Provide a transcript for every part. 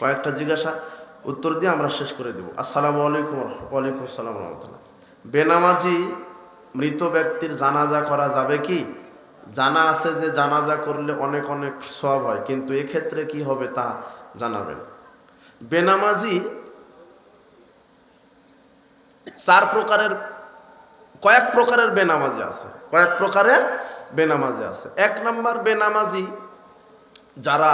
কয়েকটা জিজ্ঞাসা, উত্তর দিয়ে আমরা শেষ করে দেব। আসসালামু আলাইকুম ওয়ালাইকুম আসসালাম রহমতুল্লাহ। বেনামাজি মৃত ব্যক্তির জানাজা করা যাবে কি? জানা আছে যে জানাজা করলে অনেক অনেক সব হয়, কিন্তু এক্ষেত্রে কি হবে তা জানাবেন। বেনামাজি চার প্রকারের, কয়েক প্রকারের বেনামাজি আছে, কয়েক প্রকারের বেনামাজি আছে। এক নম্বর বেনামাজি যারা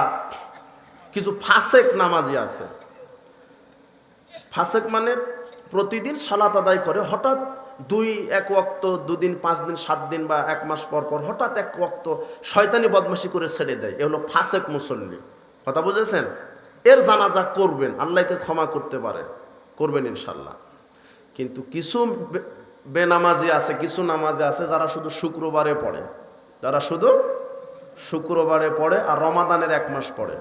কিছু ফাসেক নামাজি আছে। ফাসেক মানে প্রতিদিন সালাত আদায় করে, হঠাৎ দুই, এক ওক্ত দুদিন, পাঁচ দিন, সাত দিন বা এক মাস পর পর হঠাৎ এক ওক্ত শয়তানি বদমাশি করে ছেড়ে দেয়। এ হলো ফাসেক মুসল্লি। কথা বুঝেছেন? এর জানাজা করবেন, আল্লাহকে ক্ষমা করতে পারে। করবেন ইনশাল্লাহ কিন্তু কিছু বেনামাজি আছে, কিছু নামাজি আছে যারা শুধু শুক্রবারে পড়ে। যারা শুধু শুক্রবারে পড়ে আর রমাদানের এক মাস পড়ে।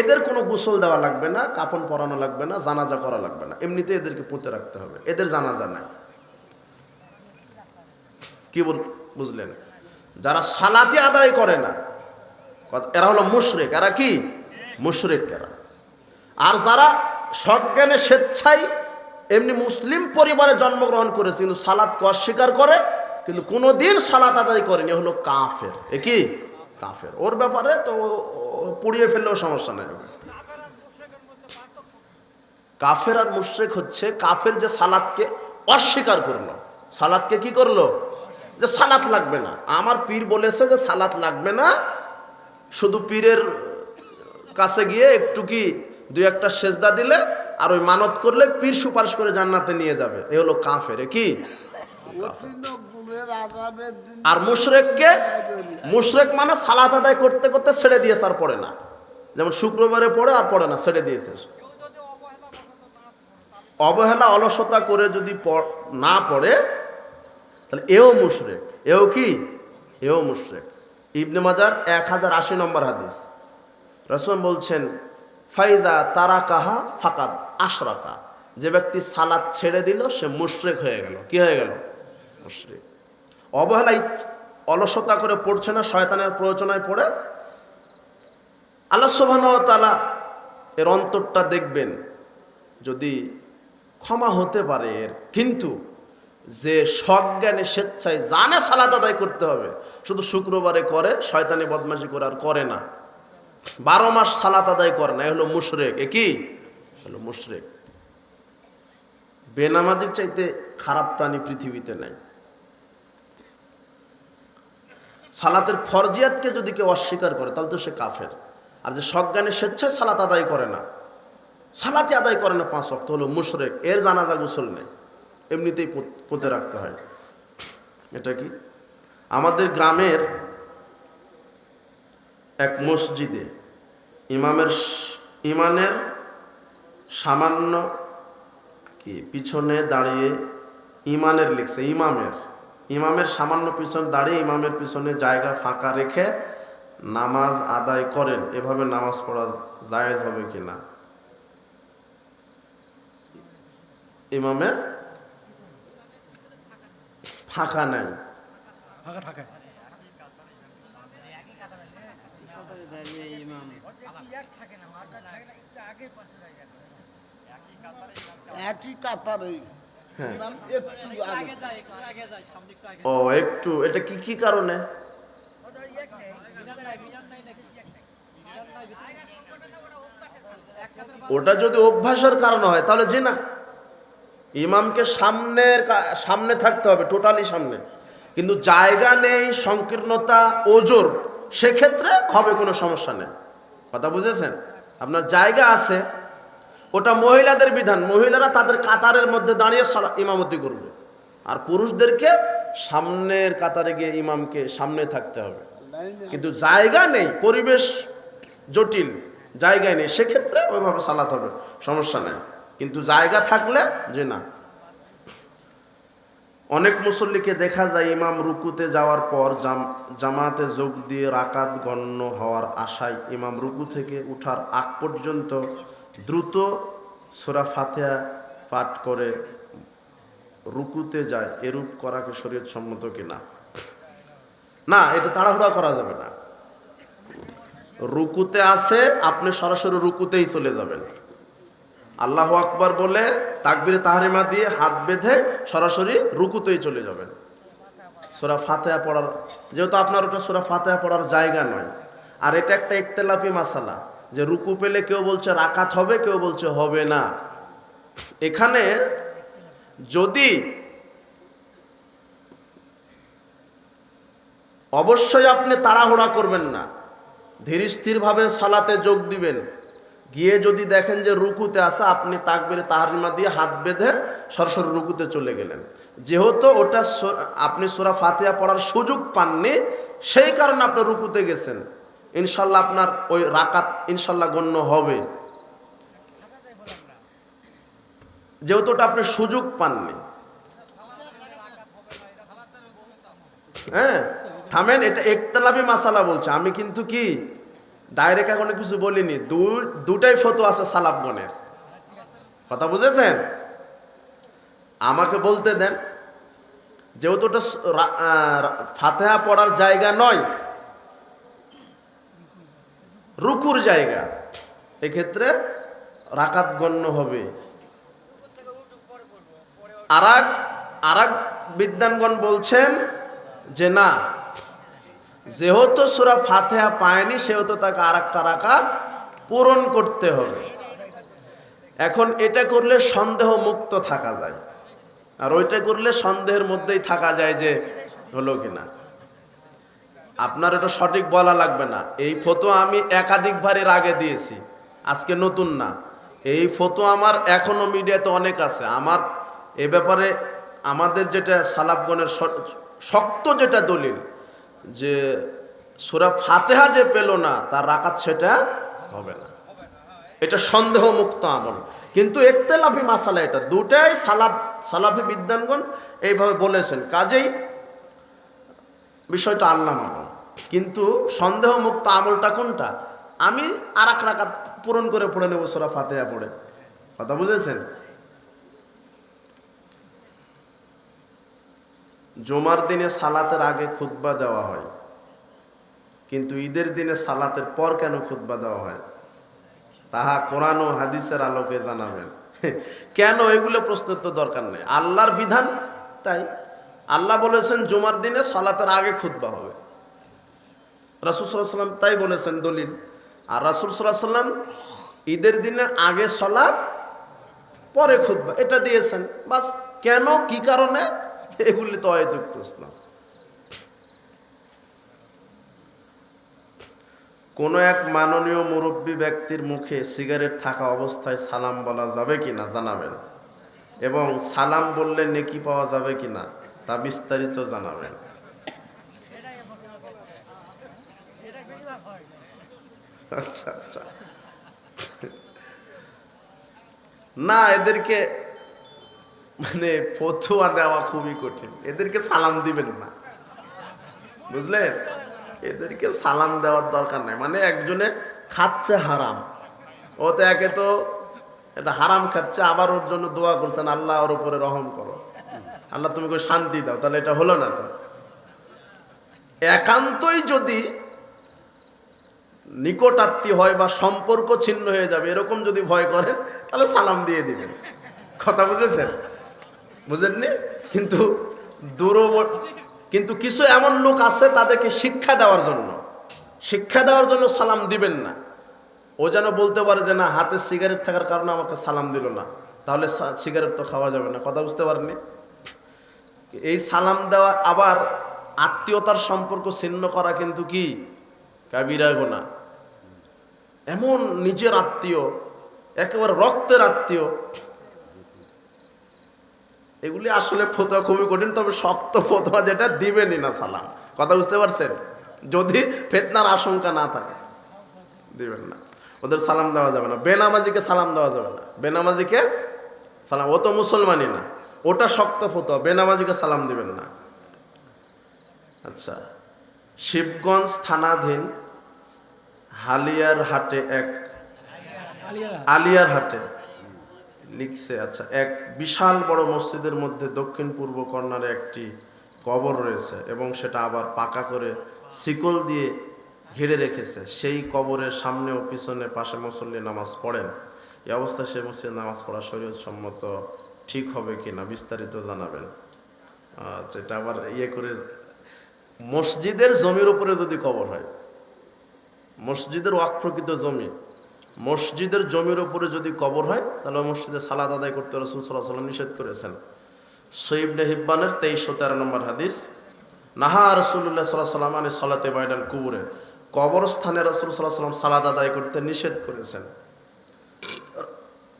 এদের কোনো গোসল দেওয়া লাগবে না, কাফন পরানো লাগবে না, জানাজা করা লাগবে না। এমনিতে এদেরকে পুঁতে রাখতে হবে। এদের জানাজা নাই। কি বল বুঝলেন? যারা সালাতে আদায় করে না এরা হলো মুশরেক। এরা কি? মুশরেক এরা। আর যারা সজ্ঞানে স্বেচ্ছায়, এমনি মুসলিম পরিবারে জন্মগ্রহণ করেছে, কিন্তু সালাদকে অস্বীকার করে, কিন্তু কোনোদিন সালাত আদায় করেনি হলো কাফের। এ কি? কাফের। ওর ব্যাপারে তো পুড়িয়ে ফেললেও সমস্যা নেই। কাফের আর মুশরেক হচ্ছে কাফের যে সালাদকে অস্বীকার করল সালাদকে কি করল? যে সালাত লাগবে না। আমার পীর বলেছে যে সালাত লাগবে না। শুধু পীরের কাছে গিয়ে একটু কি দুই একটা সেজদা দিলে আর ওই মানত করলে পীর সুপারিশ করে জান্নাতে নিয়ে যাবে। এ হলো কাফের। কি? আর মুশরেককে মুশরেক মানে সালাত আদায় করতে করতে ছেড়ে দিয়েছে আর পড়ে না। যেমন শুক্রবারে পড়ে আর পড়ে না, ছেড়ে দিয়েছে। অবহেলা, অলসতা করে যদি না পড়ে, তাহলে এও মুশরেক। এও কি? এও মুশরেক। ইবনে মাজার এক হাজার আশি নম্বর হাদিস। রসম বলছেন, ফাইদা তারা কাহা ফাকাদ আশরাকা। যে ব্যক্তি সালাদ ছেড়ে দিল, সে মুশরেক হয়ে গেল। কি হয়ে গেল? মুশরিক। অবহেলা ইচ্ছ- অলসতা করে পড়ছে না, শয়তানের প্রয়োজনায় পড়ে। আল্লাহ তালা এর অন্তরটা দেখবেন, যদি ক্ষমা হতে পারে এর। কিন্তু যে সজ্ঞানে স্বেচ্ছায় জানে সালাদ আদায় করতে হবে, শুধু শুক্রবারে করে, শয়তানি বদমাশি করে আর করে না। বারো মাস সালাত আদায় করে না, এ হলো মুশরেক। এ কি? হলো মুশরেক। বেনামাজির চাইতে খারাপ প্রাণী পৃথিবীতে নেই। সালাতের ফরজিয়াতকে যদি কেউ অস্বীকার করে, তাহলে তো সে কাফের। আর যে সজ্ঞানে স্বেচ্ছায় সালাত আদায় করে না সালাতে আদায় করে না পাঁচ অক্ট হলো মুশরেক। এর জানাজা গোসল নেই। এমনিতেই পুঁতে রাখতে হয়। এটা কি? আমাদের গ্রামের এক মসজিদে ইমামের ইমানের সামান্য কি, পিছনে দাঁড়িয়ে ইমানের লিখছে, ইমামের। ইমামের সামান্য পিছনে দাঁড়িয়ে ইমামের পিছনে জায়গা ফাঁকা রেখে নামাজ আদায় করেন। এভাবে নামাজ পড়া জায়েজ হবে কিনা? ইমামের ফাঁকা নাই। একই কাতারে। ও, একটু, এটা কি কি কারণে? ওটা যদি অভ্যাসের কারণে হয়, তাহলে জি না ইমামকে সামনের সামনে থাকতে হবে, টোটালি সামনে। কিন্তু জায়গা নেই, সংকীর্ণতা, ওজোর, সেক্ষেত্রে হবে কোনো সমস্যা নেই। কথা বুঝেছেন? আপনার জায়গা আছে ওটা মহিলাদের বিধান। মহিলারা তাদের কাতারের মধ্যে দাঁড়িয়ে ইমামতি করবে। আর পুরুষদেরকে সামনের কাতারে গিয়ে ইমামকে সামনে থাকতে হবে। কিন্তু জায়গা নেই, পরিবেশ জটিল, জায়গায় নেই। সেক্ষেত্রে ওইভাবে সালাত হবে, সমস্যা নেই। কিন্তু জায়গা থাকলে যে না। অনেক মুসল্লিকে দেখা যায় ইমাম রুকুতে যাওয়ার পর জাম- জামাতে যোগ দিয়ে রাকাত গণ্য হওয়ার আশায় ইমাম রুকু থেকে উঠার আগ পর্যন্ত দ্রুত সোরা ফাতেহা পাঠ করে রুকুতে যায়, এরূপ করাকে শরীয়ত সম্মত কিনা? না, এটা তাড়াহুড়া করা যাবে না। রুকুতে আছে, আপনি সরাসরি রুকুতেই চলে যাবেন। আল্লাহ আকবার বলে তাকবির তাহারিমা দিয়ে হাত বেঁধে সরাসরি রুকুতেই চলে যাবেন। সোরা ফাতেহা পড়ার, যেহেতু আপনার ওটা সোরা ফাতেহা পড়ার জায়গা নয়। আর এটা একটা একতেলাফি মাসালা। যে রুকু পেলে কেউ বলছে রাকাত হবে, কেউ বলছে হবে না। এখানে যদি অবশ্যই আপনি তাড়াহুড়া করবেন না, ধীর স্থিরভাবে সালাতে যোগ দিবেন, গিয়ে যদি দেখেন যে রুকুতে আসা আপনি তাকবির তাহারিমা দিয়ে হাত বেঁধে সরাসরি রুকুতে চলে গেলেন। যেহেতু ওটা আপনি সোরা ফাতিহা পড়ার সুযোগ পাননি, সেই কারণে আপনি রুকুতে গেছেন। ইনশাল্লাহ আপনার ওই রাকাত ইনশাল্লাহ গণ্য হবে। যেহেতু ওটা আপনি সুযোগ পাননি। হ্যাঁ থামেন, এটা একতলাফি মাসালা বলছে। আমি কিন্তু কি ডাইরেক্ট এখনও কিছু বলিনি। দুটাই ফটো আছে সালাফগণের। কথা বুঝেছেন? আমাকে বলতে দেন, যেহেতু ওটা ফাতেহা পড়ার জায়গা নয় রুকুর জায়গা। এক্ষেত্রে রাকাত গণ্য হবে। আরাক আরাক বিদ্যানগণ বলছেন যে, না, যেহেতু সুরা ফাতেহা পায়নি, সেহেতু তাকে আর একটা রাকাত পূরণ করতে হবে। এখন এটা করলে সন্দেহ মুক্ত থাকা যায়। আর ওইটা করলে সন্দেহের মধ্যেই থাকা যায় যে হলো কিনা। আপনার এটা সঠিক বলা লাগবে না। এই ফটো আমি একাধিকবার এর আগে দিয়েছি। আজকে নতুন না। এই ফটো আমার এখনও মিডিয়াতে অনেক আছে। আমার এ ব্যাপারে আমাদের যেটা সালাফগণের শক্ত যেটা দলিল, যে সুরা ফাতেহা যে পেল না, তার রাকাত সেটা হবে না। এটা সন্দেহ মুক্ত আমল। কিন্তু একতেলাফি মাসালা এটা। দুটাই সালাফ, সালাফি বিদ্যানগণ এইভাবে বলেছেন। কাজেই বিষয়টা আল্লাহ মানব। কিন্তু সন্দেহ মুক্ত আমলটা কোনটা? আমি আর এক রাকাত পূরণ করে পড়ে নেব সোরা ফাতেহা পড়ে। কথা বুঝেছেন? জমার দিনে সালাতের আগে খুতবা দেওয়া হয়। কিন্তু ঈদের দিনে সালাতের পর কেন খুতবা দেওয়া হয়? তাহা কোরআন ও হাদিসের আলোকে জানাবেন কেন? এগুলো প্রশ্নের তো দরকার নেই। আল্লাহর বিধান, তাই। আল্লাহ বলেছেন, জুমার দিনে সালাতের আগে খুতবা হবে। রাসুল সাল্লাম তাই বলেছেন দলিল। আর রাসুল সাল্লাম ঈদের দিনে আগে সলাৎ পরে খুতবা। এটা দিয়েছেন। বাস কেন, কি কারণে? এগুলি তো অহেতুক প্রশ্ন। কোনো এক মাননীয় মুরব্বী ব্যক্তির মুখে সিগারেট থাকা অবস্থায় সালাম বলা যাবে কি না জানাবেন। এবং সালাম বললে নেকি পাওয়া যাবে কি না তা বিস্তারিত জানাবেন। আচ্ছা আচ্ছা। না, এদেরকে মানে ফতুয়া দেওয়া খুবই কঠিন। এদেরকে সালাম দিবেন না। বুঝলেন এদেরকে সালাম দেওয়ার দরকার নাই। মানে একজনে খাচ্ছে হারাম। ও তো একে তো এটা হারাম খাচ্ছে, আবার ওর জন্য দোয়া করছেন, আল্লাহ ওর উপরে রহম করো। আল্লাহ তুমি শান্তি দাও, তাহলে এটা হলো না তো। একান্তই যদি নিকটাত্মীয় হয় বা সম্পর্ক ছিন্ন হয়ে যাবে, এরকম যদি ভয় করেন, তাহলে সালাম দিয়ে দিবেন। কথা বুঝেছেন? বুঝেননি? কিন্তু দূরবর্তী কিন্তু কিছু এমন লোক আছে তাদেরকে শিক্ষা দেওয়ার জন্য। শিক্ষা দেওয়ার জন্য সালাম দিবেন না। ও যেন বলতে পারে যে, না, হাতে সিগারেট থাকার কারণে আমাকে সালাম দিল না। তাহলে সিগারেট তো খাওয়া যাবে না। কথা বুঝতে পারেননি? এই সালাম দেওয়া আবার আত্মীয়তার সম্পর্ক ছিন্ন করা কিন্তু কি? কাবিরা গোনা এমন নিজের আত্মীয়, একেবারে রক্তের আত্মীয়, এগুলি আসলে ফতোয়া খুবই কঠিন, তবে শক্ত ফতোয়া যেটা দিবেনই না সালাম। কথা বুঝতে পারছেন? যদি ফেতনার আশঙ্কা না থাকে, দিবেন না। ওদের সালাম দেওয়া যাবে না। বেনামাজিকে সালাম দেওয়া যাবে না। বেনামাজিকে সালাম। ও তো মুসলমানই না। ওটা শক্ত ফতোয়া, বেনামাজিকে সালাম দিবেন না। আচ্ছা শিবগঞ্জ থানাধীন হালিয়ার হাটে এক আলিয়ার হাটে লিখছে আচ্ছা এক বিশাল বড় মসজিদের মধ্যে দক্ষিণ পূর্ব কর্নারে একটি কবর রয়েছে এবং সেটা আবার পাকা করে শিকল দিয়ে ঘিরে রেখেছে। সেই কবরের সামনে ও পিছনে পাশে মুসল্লি নামাজ পড়েন। এই অবস্থায় সে মসজিদে নামাজ পড়া শরীয়ত সম্মত ঠিক হবে কি না বিস্তারিত জানাবেন। আচ্ছা এটা আবার ইয়ে করে মসজিদের জমির উপরে যদি কবর হয়, মসজিদের ওয়াকফকৃত জমি, মসজিদের জমির উপরে যদি কবর হয়, তাহলে মসজিদে সালাদ আদায় করতে রসুল সাল্লাহ সাল্লাম নিষেধ করেছেন। সৈবনে হিব্বানের তেইশশো তেরো নম্বর হাদিস, নাহা রসুল্লাহ সাল্লাহ সাল্লাম আলী সলাতে বাইডাল কুবুরে, কবরস্থানে রসুল সাল্লাহ সাল্লাম সালাদ আদায় করতে নিষেধ করেছেন।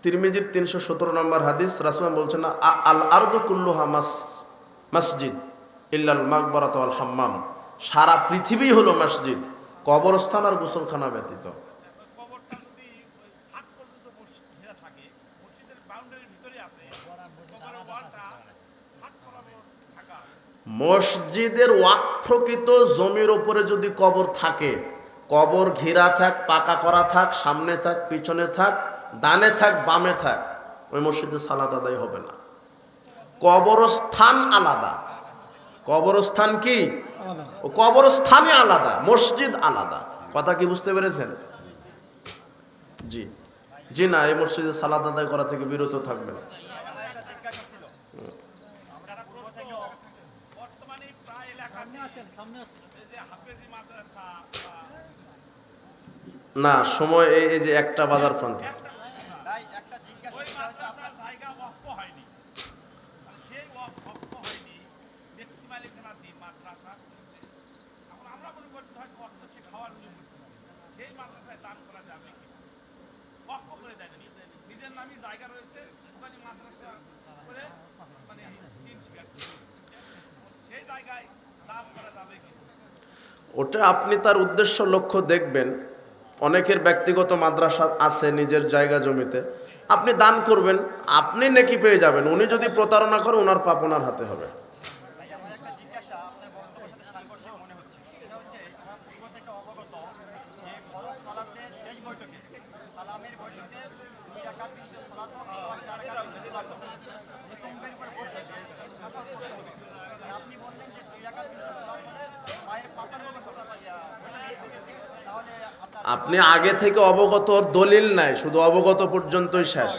তিরমিজির তিনশো সতেরো নম্বর হাদিস রাসুল বলছেন না আল আরদু কুল্লুহা মাস মসজিদ ইল্লাল মাকবরাত আল হাম্মাম। সারা পৃথিবী হলো মসজিদ, কবরস্থান আর গোসলখানা ব্যতীত। মসজিদের ওয়াকফকৃত জমির ওপরে যদি কবর থাকে, কবর ঘেরা থাক, পাকা করা থাক, সামনে থাক, পিছনে থাক ডানে থাক বামে থাক ওই মসজিদে সালাদ আদায় হবে না। কবরস্থান আলাদা। কবরস্থান কি? ও কবরস্থানই আলাদা মসজিদ আলাদা। কথা কি বুঝতে পেরেছেন? জি। জি না এই মসজিদে সালাদ আদায় করা থেকে বিরত থাকবেন। বর্তমানে প্রায় এলাকাতে এই যে হাফেজি মাদ্রাসা বা না সময় এই এই যে একটা বাজার প্রান্তে ওই মাদ্রাসার জায়গা ওয়াক্ফ হয়নি আর সেই ওয়াক্ফ ওয়াক্ফ হয়নি ব্যক্তি মালিকানাধীন মাদ্রাসা এখন আমরা মনে করতে হয় ওয়াক্ফ সে খাওয়ার জন্য সেই মাদ্রাসায় দান করা যাবে ওয়াক্ফ করে দেয়নি নিজের নামে জায়গা রয়েছে, ওখানে মাদ্রাসা করে মানে সেই জায়গায় দান করা যাবে ওটা আপনি তার উদ্দেশ্য লক্ষ্য দেখবেন। অনেকের ব্যক্তিগত মাদ্রাসা আছে নিজের জায়গা জমিতে। আপনি দান করবেন, আপনি নেকি পেয়ে যাবেন। উনি যদি প্রতারণা করে ওনার পাপ ওনার হাতে হবে ভাই, আমার একটা জিজ্ঞাসা আপনার বক্তব্যের সাথে সাংঘর্ষিক মনে হচ্ছে সেটা হচ্ছে আমরা পূর্ব থেকে অবগত যে ফরজ সালাতের শেষ বৈঠকে সালামের বৈঠকে দুই রাকাত বিশিষ্ট সালাত হোক অথবা চার রাকাত বিশিষ্ট সালাত হোক নিতম্বের উপর বসে আসাদ করতে হবে আর আপনি বললেন যে দুই রাকাত বিশিষ্ট সালাত হলে পায়ের পাতার উপর সালাত তাহলে আপনার আপনি আগে থেকে অবগত দলিল নাই শুধু অবগত পর্যন্তই শেষ।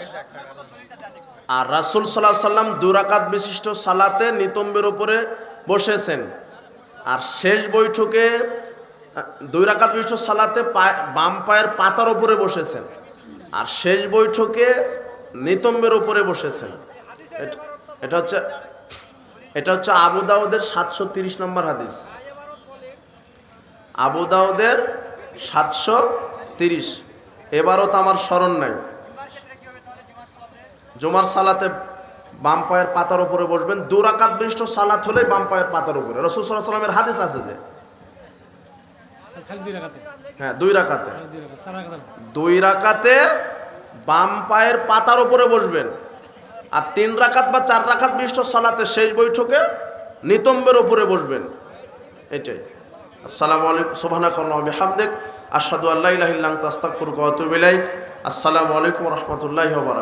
আর রাসুল সাল্লাহ সাল্লাম দুরাকাত বিশিষ্ট সালাতে নিতম্বের উপরে বসেছেন। আর শেষ বৈঠকে আহ, দুই রাকাত বিশিষ্ট সালাতে বাম পায়ের পাতার উপরে বসেছেন। আর শেষ বৈঠকে নিতম্বের উপরে বসেছেন। এটা- এটা হচ্ছে এটা হচ্ছে আবু দাউদের সাতশো তিরিশ নম্বর হাদিস। আবু দাউদের সাতশো তিরিশ। এবারও তো আমার স্মরণ নাই। জুমার সালাতে বাম পায়ের পাতার উপরে বসবেন দুরাকাত বিশিষ্ট সালাত হলে বাম পায়ের পাতার উপরে। রসুল সাল্লাহ সাল্লামের হাদিস আছে যে? হ্যাঁ দুই রাকাতে। দুই রাকাতে বাম পায়ের পাতার উপরে বসবেন। আর তিন রাকাত বা চার রাকাত বিশিষ্ট সালাতে শেষ বৈঠকে নিতম্বের উপরে বসবেন। এটাই। আসসালামু আলাইকুম সুবহানাকা আল্লাহুম্মা বিহামদিক, আশহাদু আল্লা ইলাহা ইল্লা আনতা আস্তাগফিরুকা ওয়া আতুবু ইলাইক। আসসালামু আলাইকুম ওয়া রাহমাতুল্লাহি ওয়া